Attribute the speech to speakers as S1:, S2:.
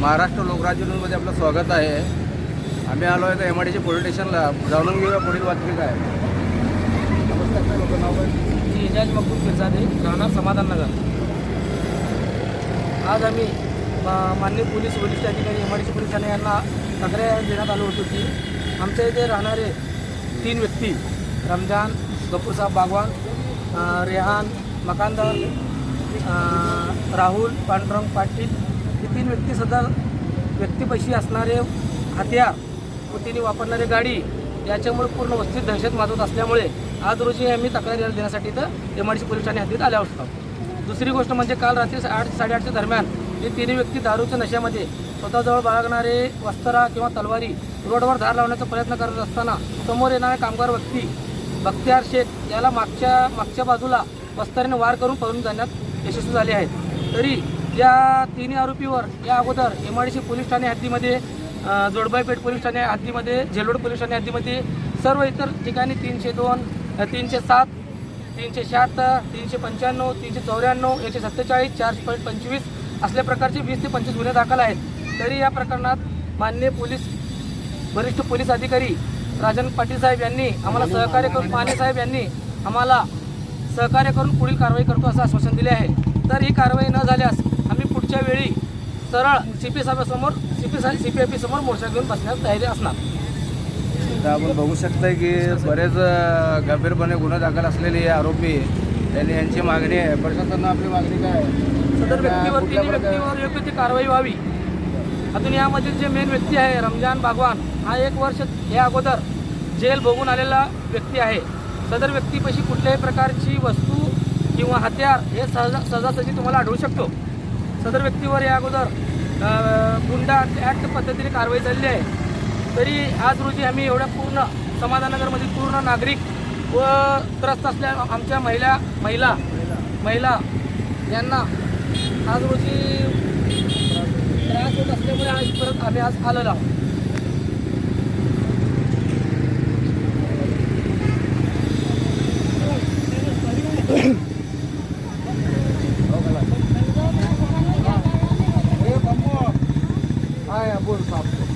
S1: महाराष्ट्र लोकराज्य न्यूजमध्ये आपलं स्वागत आहे. आम्ही आलो आहे तर एम आय डीच्या पोलीस स्टेशनला जाणून घेऊया पुढील बातमी काय? नमस्कार काय लोकं नाव काय
S2: इजाज मकबूल पिरजादे राहणार समाधान नगर. आज आम्ही मा- माननीय पोलीस वरिष्ठ अधिकारी एम आय डी पोलीस ठाणे यांना तक्रार देण्यात आलो होतो की आमच्या इथे राहणारे तीन व्यक्ती रमजान गपूरसाहेब बागवान रेहान मकानदार राहुल पांडुरंग पाटील हे तीन व्यक्ती सदर व्यक्तीपाशी असणारे हत्यार व तिने वापरणारी गाडी याच्यामुळे पूर्ण वस्तीत दहशत माजवत असल्यामुळे आज रोजी आम्ही तक्रार देण्यासाठी इथं एम आय डी पोलीस ठाणे हद्दीत आल्या असतो दुसरी गोष्ट म्हणजे काल रात्री आठ साडेआठच्या दरम्यान हे तिन्ही व्यक्ती दारूच्या नशामध्ये स्वतःजवळ बाळगणारे वस्त्रा किंवा तलवारी रोडवर धार लावण्याचा प्रयत्न करत असताना समोर येणारे कामगार व्यक्ती बख्तियार शेख याला मागच्या मागच्या बाजूला वस्त्राने वार करून पळून जाण्यात यशस्वी झाले आहेत. तरी या तिन्ही आरोपीवर या अगोदर एम आय डी पोलीस ठाणे हद्दीमध्ये जोडबाईपेठ पोलीस ठाणे हद्दीमध्ये झेलोड पोलीस ठाणे हद्दीमध्ये सर्व इतर ठिकाणी तीनशे दोन तीनशे सात तीनशे शहात्तर तीनशे पंच्याण्णव तीनशे चौऱ्याण्णव एकशे सत्तेचाळीस चारशे पॉईंट पंचवीस असल्या प्रकारचे वीस ते पंचवीस गुन्हे दाखल आहेत. तरी या प्रकरणात माननीय पोलीस वरिष्ठ पोलीस अधिकारी राजन पाटील साहेब यांनी आम्हाला सहकार्य करून माने साहेब यांनी आम्हाला सहकार्य करून पुढील कारवाई करतो असं आश्वासन दिले आहे. तर ही कारवाई न झाल्यास पुढच्या वेळी सरळ सी पी साहेबासमोर सी पी साहेब सी पी आय पी समोर मोर्चा घेऊन बसण्यास तयारी असणार.
S1: तर आपण बघू शकता की बरेच गंभीरपणे गुन्हे दाखल असलेले हे आरोपी त्यांनी यांची मागणी आहे. प्रशासनानं आपली मागणी काय आहे?
S2: सदर व्यक्तीवर
S1: कुठल्या
S2: तिन्ही
S1: प्रकारे-
S2: व्यक्तीवर योग्य ती कारवाई व्हावी. अजून यामधील जे मेन व्यक्ती आहे रमजान बागवान हा एक वर्ष या अगोदर जेल भोगून आलेला व्यक्ती आहे. सदर व्यक्तीपाशी कुठल्याही प्रकारची वस्तू किंवा हत्यार हे सहजा सहजासहजी तुम्हाला आढळू शकतो. सदर व्यक्तीवर या अगोदर गुंडा ॲक्ट पद्धतीने कारवाई झाली आहे तरी आज रोजी आम्ही एवढ्या पूर्ण समाधानगरमधील पूर्ण नागरिक व त्रस्त असल्या आमच्या महिला महिला महिला यांना आज रोजी त्रास होत असल्यामुळे आज परत आम्ही आज आलेलो आहोत Mm-hmm. капку.